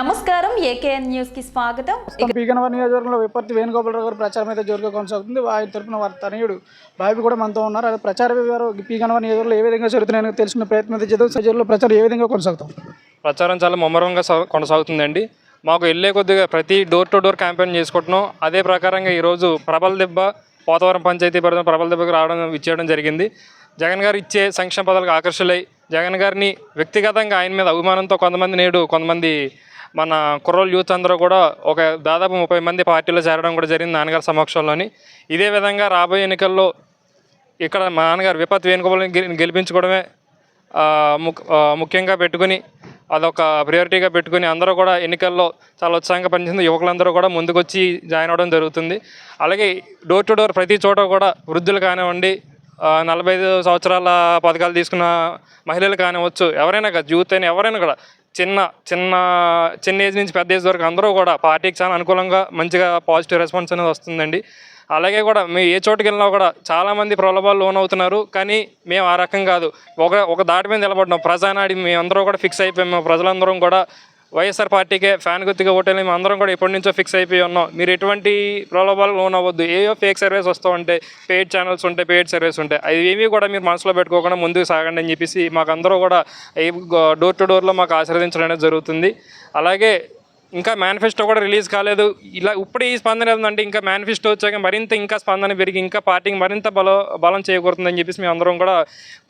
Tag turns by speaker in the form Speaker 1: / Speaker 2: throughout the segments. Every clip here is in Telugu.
Speaker 1: నమస్కారం ఏకేఎన్ న్యూస్కి స్వాగతం
Speaker 2: పీకనవర్ నియోజకవర్గంలో విపత్తి వేణుగోపాలరావు గారి ప్రచారం అయితే జోరుగా కొనసాగుతుంది. ఆయన తరపున వారి తనయుడు బాబు కూడా మనతో ఉన్నారు. అది ప్రచార వివరాలు పీకనవర్ నియోజకవర్గంలో ఏ విధంగా జరుగుతున్నాయని తెలుసుకునే ప్రయత్నం అయితే చేద్దాం. సజ్జలో ప్రచారం ఏ విధంగా కొనసాగుతాం?
Speaker 3: ప్రచారం చాలా ముమ్మరంగా కొనసాగుతుందండి. మాకు వెళ్ళే కొద్దిగా ప్రతి డోర్ టు డోర్ క్యాంపెయిన్ చేసుకుంటున్నాం. అదే ప్రకారంగా ఈరోజు ప్రబల దెబ్బ పోతవరం పంచాయతీ పరిధిలో ప్రబల దెబ్బకు రావడం ఇచ్చేయడం జరిగింది. జగన్ గారు ఇచ్చే సంక్షేమ పదాలకు ఆకర్షులై జగన్ గారిని వ్యక్తిగతంగా ఆయన మీద అభిమానంతో కొంతమంది నేడు కొంతమంది మన కుర్రోలు యూత్ అందరూ కూడా ఒక దాదాపు ముప్పై మంది పార్టీలో చేరడం కూడా జరిగింది నాన్నగారి సమక్షంలోని. ఇదే విధంగా రాబోయే ఎన్నికల్లో ఇక్కడ మా నాన్నగారు విపత్ వేణుగోపాలని గెలిపించుకోవడమే ముక్- ముఖ్యంగా పెట్టుకుని అదొక ప్రియారిటీగా పెట్టుకుని అందరూ కూడా ఎన్నికల్లో చాలా ఉత్సాహంగా పనిచేసింది యువకులందరూ కూడా ముందుకొచ్చి జాయిన్ అవ్వడం జరుగుతుంది. అలాగే డోర్ టు డోర్ ప్రతి చోట కూడా వృద్ధులు కానివ్వండి నలభై ఐదు సంవత్సరాల పథకాలు తీసుకున్న మహిళలు కానివచ్చు ఎవరైనా కాదు యూత్ అయినా ఎవరైనా కూడా చిన్న చిన్న చిన్న ఏజ్ నుంచి పెద్ద ఏజ్ వరకు అందరూ కూడా పార్టీకి చాలా అనుకూలంగా మంచిగా పాజిటివ్ రెస్పాన్స్ అనేది వస్తుందండి. అలాగే కూడా మేము ఏ చోటుకి వెళ్ళినా కూడా చాలామంది ప్రలోభాలు లోన్ అవుతున్నారు కానీ మేము ఆ రకం కాదు. ఒక ఒక దాటి మీద నిలబడినాం. ప్రజానాడి మేమందరూ కూడా ఫిక్స్ అయిపోయాము మేము ప్రజలందరం కూడా వైఎస్ఆర్ పార్టీకే ఫ్యాన్ గుర్తుగా ఓటేది మేము అందరం కూడా ఎప్పటి నుంచో ఫిక్స్ అయిపోయి ఉన్నాం. మీరు ఎటువంటి ప్రలోభాలు లోన్ అవ్వద్దు ఏవో ఫేక్ సర్వీస్ వస్తూ ఉంటాయి పెయిడ్ ఛానల్స్ ఉంటాయి పెయిడ్ సర్వీస్ ఉంటాయి. అవి ఏమీ కూడా మీరు మనసులో పెట్టుకోకుండా ముందుకు సాగండి అని చెప్పేసి మాకు అందరూ కూడా డోర్ టు డోర్లో మాకు ఆశీర్వదించడం అనేది జరుగుతుంది. అలాగే ఇంకా మేనిఫెస్టో కూడా రిలీజ్ కాలేదు. ఇలా ఇప్పుడు ఈ స్పందన ఏంటంటే ఇంకా మేనిఫెస్టో వచ్చాక మరింత ఇంకా స్పందన పెరిగి ఇంకా పార్టీకి మరింత బల బలం చేకూరుతుందని చెప్పేసి మేము అందరం కూడా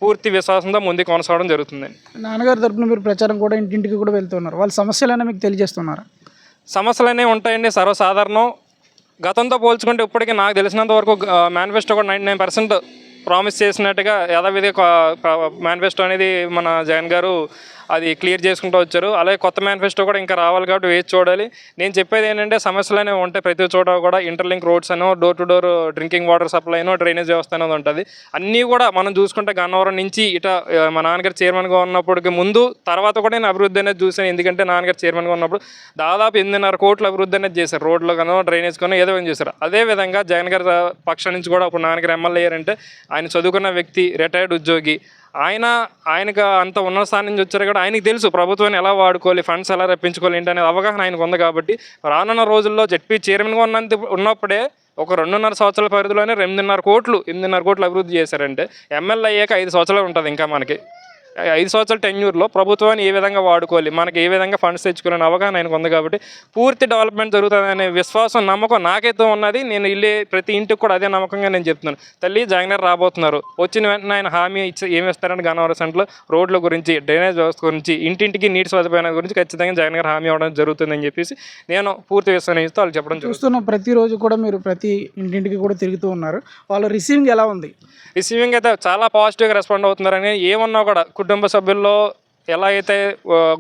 Speaker 3: పూర్తి విశ్వాసంతో ముందుకు కొనసాగడం జరుగుతుంది.
Speaker 2: నాన్నగారి తరపున మీరు ప్రచారం కూడా ఇంటింటికి కూడా వెళ్తున్నారు. వాళ్ళ సమస్యలైనా మీకు తెలియజేస్తున్నారు?
Speaker 3: సమస్యలు అనేవి ఉంటాయండి సర్వసాధారణం. గతంతో పోల్చుకుంటే ఇప్పటికీ నాకు తెలిసినంత వరకు మేనిఫెస్టో కూడా నైంటీ నైన్ పర్సెంట్ ప్రామిస్ చేసినట్టుగా యథావిధి మేనిఫెస్టో అనేది మన జగన్ గారు అది క్లియర్ చేసుకుంటూ వచ్చారు. అలాగే కొత్త మేనిఫెస్టో కూడా ఇంకా రావాలి కాబట్టి వేచి చూడాలి. నేను చెప్పేది ఏంటంటే సమస్యలు అనేవి ఉంటాయి. ప్రతి చోట కూడా ఇంటర్లింక్ రోడ్స్ అనో door to door drinking water సప్లైనో drainage వ్యవస్థ అనేది ఉంటుంది. అన్నీ కూడా మనం చూసుకుంటే గన్నవరం నుంచి ఇట మా నాన్నగారు చైర్మన్గా ఉన్నప్పటికి ముందు తర్వాత కూడా నేను అభివృద్ధి అనేది చూశాను. ఎందుకంటే నాన్నగారు చైర్మన్గా ఉన్నప్పుడు దాదాపు ఎనిమిదిన్నర కోట్ల అభివృద్ధి అనేది చేశారు. రోడ్లు కనో డ్రైనేజ్ కనో ఏదో ఏం చేశారు. అదే విధంగా జగన్ గారి పక్షం నుంచి కూడా ఇప్పుడు నాన్నగారు ఎమ్మెల్యే అయ్యారంటే ఆయన చదువుకున్న వ్యక్తి రిటైర్డ్ ఉద్యోగి ఆయన ఆయనకు అంత ఉన్నత స్థానం నుంచి వచ్చారు కూడా ఆయనకి తెలుసు ప్రభుత్వాన్ని ఎలా వాడుకోవాలి ఫండ్స్ ఎలా రప్పించుకోవాలి ఏంటి అనేది అవగాహన ఆయనకు ఉంది కాబట్టి రానున్న రోజుల్లో జడ్పీ చైర్మన్గా ఉన్నంత ఉన్నప్పుడే ఒక రెండున్నర సంవత్సరాల పరిధిలోనే రెండున్నర కోట్లు ఎనిమిదిన్నర కోట్లు అభివృద్ధి చేశారంటే ఎమ్మెల్యే అయ్యాక ఐదు సంవత్సరాలు ఉంటుంది ఇంకా మనకి. ఐదు సంవత్సరాల టెన్యూర్లో ప్రభుత్వాన్ని ఏ విధంగా వాడుకోవాలి? మనకి ఏ విధంగా ఫండ్స్ తెచ్చుకోవాలని అవగాహన ఆయనకు ఉంది కాబట్టి పూర్తి డెవలప్మెంట్ జరుగుతుందనే విశ్వాసం నమ్మకం నాకైతే ఉన్నది. నేను ఇల్లే ప్రతి ఇంటికి కూడా అదే నమ్మకంగా నేను చెప్తున్నాను. తల్లి జగన్ రాబోతున్నారు. వచ్చిన వెంటనే ఆయన హామీ ఇచ్చి ఏమి ఇస్తారని గన్నవరం సెంట్లో రోడ్ల గురించి డ్రైనేజ్ వ్యవస్థ గురించి ఇంటింటికి నీటి సదుపాయాల గురించి ఖచ్చితంగా జగన్ గారు హామీ ఇవ్వడం జరుగుతుందని చెప్పేసి నేను పూర్తి విశ్వాసం ఇస్తూ వాళ్ళు చెప్పడం
Speaker 2: చూస్తున్న ప్రతిరోజు కూడా మీరు ప్రతి ఇంటింటికి కూడా తిరుగుతూ ఉన్నారు. వాళ్ళ రిసీవింగ్ ఎలా ఉంది?
Speaker 3: రిసీవింగ్ అయితే చాలా పాజిటివ్గా రెస్పాండ్ అవుతున్నారని ఏమన్నా కూడా కుటుంబ సభ్యుల్లో ఎలా అయితే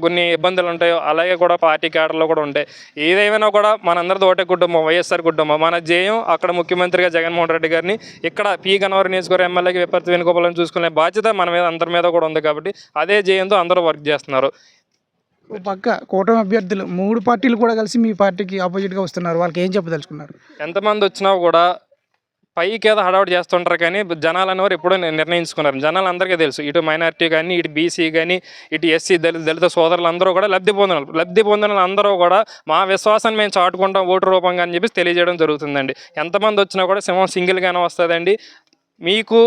Speaker 3: కొన్ని ఇబ్బందులు ఉంటాయో అలాగే కూడా పార్టీ క్యాడర్లో కూడా ఉంటాయి. ఏదేమైనా కూడా మనందరిది ఒకటే కుటుంబం వైఎస్ఆర్ కుటుంబం. మన జేయం అక్కడ ముఖ్యమంత్రిగా జగన్మోహన్ రెడ్డి గారిని ఇక్కడ పి గన్నవరం నియోజకవర్గం ఎమ్మెల్యేకి విపత్తు వేణుగోపాలను చూసుకునే బాధ్యత మన మీద అందరి మీద కూడా ఉంది కాబట్టి అదే జేయంతో అందరూ వర్క్ చేస్తున్నారు.
Speaker 2: పక్క కూటమి అభ్యర్థులు మూడు పార్టీలు కూడా కలిసి మీ పార్టీకి ఆపోజిట్గా వస్తున్నారు. వాళ్ళకి ఏం చెప్పదలుచుకున్నారు?
Speaker 3: ఎంతమంది వచ్చినా కూడా పైకి ఏదో హడావుడు చేస్తుంటారు కానీ జనాలు అనేవారు ఎప్పుడూ నిర్ణయించుకున్నారు. జనాలు అందరికీ తెలుసు. ఇటు మైనారిటీ కానీ ఇటు బీసీ కానీ ఇటు ఎస్సీ దళిత దళిత సోదరులు అందరూ కూడా లబ్ధి పొందిన లబ్ధి పొందిన అందరూ కూడా మా విశ్వాసాన్ని మేము చాటుకుంటాం ఓటు రూపంగా అని చెప్పి తెలియజేయడం జరుగుతుందండి. ఎంతమంది వచ్చినా కూడా సింహం సింగిల్గానే వస్తుందండి. మీకు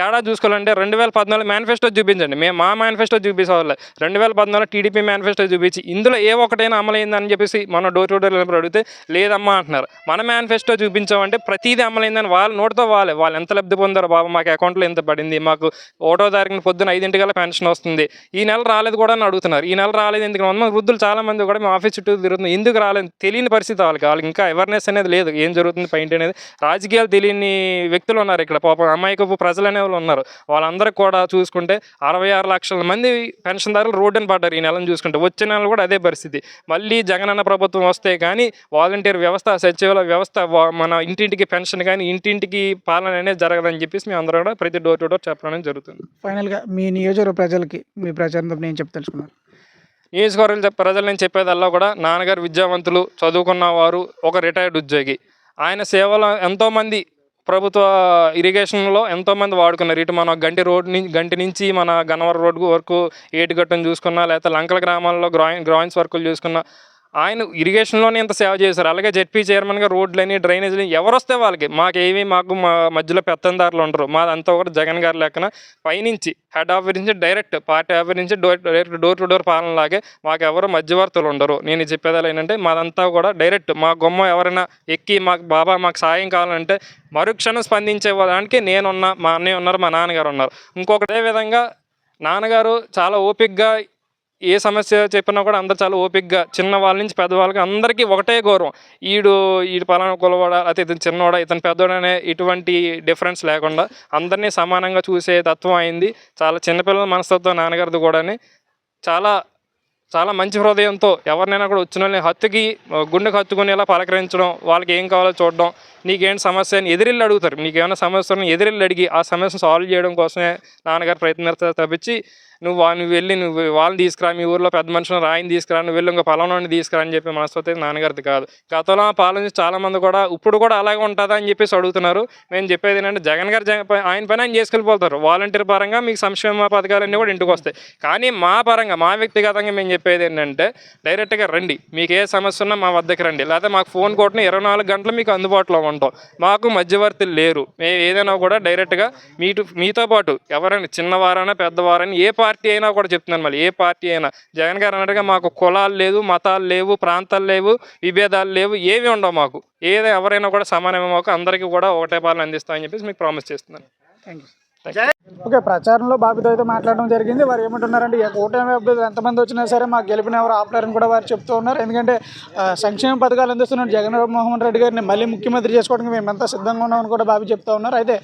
Speaker 3: తేడా చూసుకోవాలంటే రెండు వేల పద్నాలుగు మేనిఫెస్టో చూపించండి. మేము మా మేనిఫెస్టో చూపించేవాళ్ళు రెండు వేల పద్నాలుగు టీడీపీ మేనిఫెస్టో చూపించి ఇందులో ఏ ఒకటైనా అమలైందని చెప్పేసి మన డోర్ టు డోర్ వెళ్ళినప్పుడు అడిగితే లేదమ్మా అంటున్నారు. మన మేనిఫెస్టో చూపించామంటే ప్రతిదీ అమలైందని వాళ్ళు నోటితో వాళ్ళే. వాళ్ళు ఎంత లబ్ధి పొందారో బాబు మాకు అకౌంట్లో ఎంత పడింది మాకు ఒకటో తారీఖున పొద్దున ఐదింటికల్లా పెన్షన్ వస్తుంది. ఈ నెల రాలేదు కూడా అని అడుగుతున్నారు. ఈ నెల రాలేదు ఎందుకు? మన వృద్ధులు చాలామంది కూడా మేము ఆఫీస్ చుట్టూ తిరుగుతుంది ఎందుకు రాలేదు? తెలియని పరిస్థితి వాళ్ళకి. వాళ్ళకి ఇంకా అవేర్నెస్ అనేది లేదు. ఏం జరుగుతుంది? పైంట్ అనేది రాజకీయాలు తెలియని వ్యక్తులు ఉన్నారు ఇక్కడ. పాపం అమాయకపు ప్రజలు అనే వాళ్ళు ఉన్నారు. వాళ్ళందరికీ కూడా చూసుకుంటే అరవై ఆరు లక్షల మంది పెన్షన్దారులు రోడ్డున పడ్డారు ఈ నెలను చూసుకుంటే. వచ్చే నెల కూడా అదే పరిస్థితి. మళ్ళీ జగనన్న ప్రభుత్వం వస్తే కానీ వాలంటీర్ వ్యవస్థ సచివాలయ వ్యవస్థ మన ఇంటింటికి పెన్షన్ కానీ ఇంటింటికి పాలన అనేది జరగదని చెప్పేసి మేము అందరం కూడా ప్రతి డోర్ టు డోర్ చెప్పడం జరుగుతుంది.
Speaker 2: ఫైనల్గా మీ నియోజకవర్గ ప్రజలకి మీ ప్రచారంతో నేను చెప్పదలుచుకున్నారు
Speaker 3: నియోజకవర్గాలు చెప్- ప్రజలు నేను చెప్పేదల్లా కూడా నాన్నగారు విద్యావంతులు చదువుకున్న వారు ఒక రిటైర్డ్ ఉద్యోగి. ఆయన సేవలో ఎంతోమంది ప్రభుత్వ ఇరిగేషన్లో ఎంతోమంది వాడుకున్నారు. ఇటు మన గంటి రోడ్ నుంచి గంటి నుంచి మన గన్నవరం రోడ్ వరకు ఏటుగట్టును చూసుకున్నా లేకపోతే లంకల గ్రామాల్లో గ్రాయిన్ గ్రాయిన్స్ వర్కులు చూసుకున్నా ఆయన ఇరిగేషన్లోనే ఇంత సేవ చేశారు. అలాగే జెడ్పీ చైర్మన్గా రోడ్లని డ్రైనేజీలు ఎవరు వస్తే వాళ్ళకి. మాకేమీ మాకు మా మధ్యలో పెత్తందారులు ఉండరు. మాదంతా కూడా జగన్ గారి లెక్కన పైనుంచి హెడ్ ఆఫీస్ నుంచి డైరెక్ట్ పార్టీ ఆఫీస్ నుంచి door direct door to door పాలన లాగే మాకు ఎవరు మధ్యవర్తులు ఉండరు. నేను చెప్పేది ఏంటంటే మాదంతా కూడా డైరెక్ట్ మా గుమ్మ ఎవరైనా ఎక్కి మాకు బాబా మాకు సాయం కావాలంటే మరుక్షణం స్పందించే దానికి నేనున్నా మా అన్నయ్య ఉన్నారు మా నాన్నగారు ఉన్నారు. ఇంకొకటే విధంగా నాన్నగారు చాలా ఓపిక్గా ఏ సమస్య చెప్పినా కూడా అందరు చాలా ఓపిక్గా చిన్న వాళ్ళ నుంచి పెద్దవాళ్ళకి అందరికీ ఒకటే గౌరవం. ఈడు ఈడు పలానా కులవాడ అయితే ఇతను చిన్నవాడ ఇతను పెద్దవాడనే ఇటువంటి డిఫరెన్స్ లేకుండా అందరినీ సమానంగా చూసే తత్వం అయింది. చాలా చిన్నపిల్లల మనస్తత్వం నాన్నగారిది కూడా చాలా చాలా మంచి హృదయంతో ఎవరినైనా కూడా వచ్చిన వాళ్ళని హత్తుకి గుండెకు హత్తుకునేలా పలకరించడం వాళ్ళకి ఏం కావాలో చూడడం నీకేంటి సమస్య అని ఎదిరిల్లు అడుగుతారు. నీకేమైనా ఏమైనా సమస్య ఎదిరిల్లు అడిగి ఆ సమస్యను సాల్వ్ చేయడం కోసమే నాన్నగారు ప్రయత్నిస్తారు తప్పించి నువ్వు నువ్వు వెళ్ళి నువ్వు వాళ్ళని తీసుకురా మీ ఊర్లో పెద్ద మనుషులను రాయిని తీసుకురా నువ్వు వెళ్ళి ఇంకా పలానాన్ని తీసుకురా అని చెప్పి మనస్తత్వం నాన్నగారిది కాదు. గతంలో పాలన చాలామంది కూడా ఇప్పుడు కూడా అలాగే ఉంటుందా అని చెప్పేసి అడుగుతున్నారు. మేము చెప్పేది ఏంటంటే జగన్ గారు ఆయన పైన ఆయన చేసుకెళ్ళిపోతారు. వాలంటీర్ పరంగా మీకు సంక్షేమ పథకాలన్నీ కూడా ఇంటికి వస్తాయి. కానీ మా పరంగా మా వ్యక్తిగతంగా మేము చెప్పేది ఏంటంటే డైరెక్ట్గా రండి. మీకు ఏ సమస్య ఉన్నా మా వద్దకు రండి. లేకపోతే మాకు ఫోన్ కొట్టిన ఇరవై నాలుగు గంటలు మీకు అందుబాటులో ఉంటాం. మాకు మధ్యవర్తులు లేరు. మేము ఏదైనా కూడా డైరెక్ట్గా మీటు మీతో పాటు ఎవరైనా చిన్నవారైనా పెద్దవారైనా ఏ పార్టీ అయినా కూడా చెప్తున్నాను మళ్ళీ ఏ పార్టీ అయినా. జగన్ గారు అన్నట్టుగా మాకు కులాలు లేవు మతాలు లేవు ప్రాంతాలు లేవు విభేదాలు లేవు ఏవి ఉండవు మాకు. ఏదో ఎవరైనా కూడా సమానమే మాకు. అందరికీ కూడా ఒకటే పాలన అందిస్తామని చెప్పేసి మీకు ప్రామిస్ చేస్తున్నాను.
Speaker 2: థ్యాంక్ యూ ఓకే ప్రచారంలో బాబుతో అయితే మాట్లాడడం జరిగింది. వారు ఏమంటున్నారంటే కూటమి అభ్యర్థులు ఎంతమంది వచ్చినా సరే మాకు గెలిపిన ఎవరు ఆపలేరని కూడా వారు చెప్తూ ఉన్నారు. ఎందుకంటే సంక్షేమ పథకాలు అందిస్తున్న జగన్మోహన్ రెడ్డి గారిని మళ్ళీ ముఖ్యమంత్రి చేసుకోవడానికి మేము ఎంత సిద్ధంగా ఉన్నామని కూడా బాబు చెప్తూ ఉన్నారు. అయితే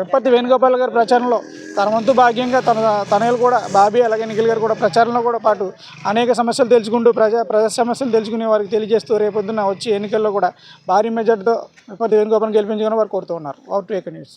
Speaker 2: విప్పత్తి వేణుగోపాల్ గారి ప్రచారంలో తన వంతు భాగ్యంగా తన తనయులు కూడా బాబీ అలాగే నిఖిల్ గారు కూడా ప్రచారంలో కూడా పాటు అనేక సమస్యలు తెలుసుకుంటూ ప్రజా ప్రజా సమస్యలు తెలుసుకునే వారికి తెలియజేస్తూ రేపొద్దున వచ్చి ఎన్నికల్లో కూడా భారీ మెజార్టీతో విప్పత్తి వేణుగోపాలను గెలిపించుకుని వారు కోరుతూ ఉన్నారు. అవుట్ ఏక న్యూస్.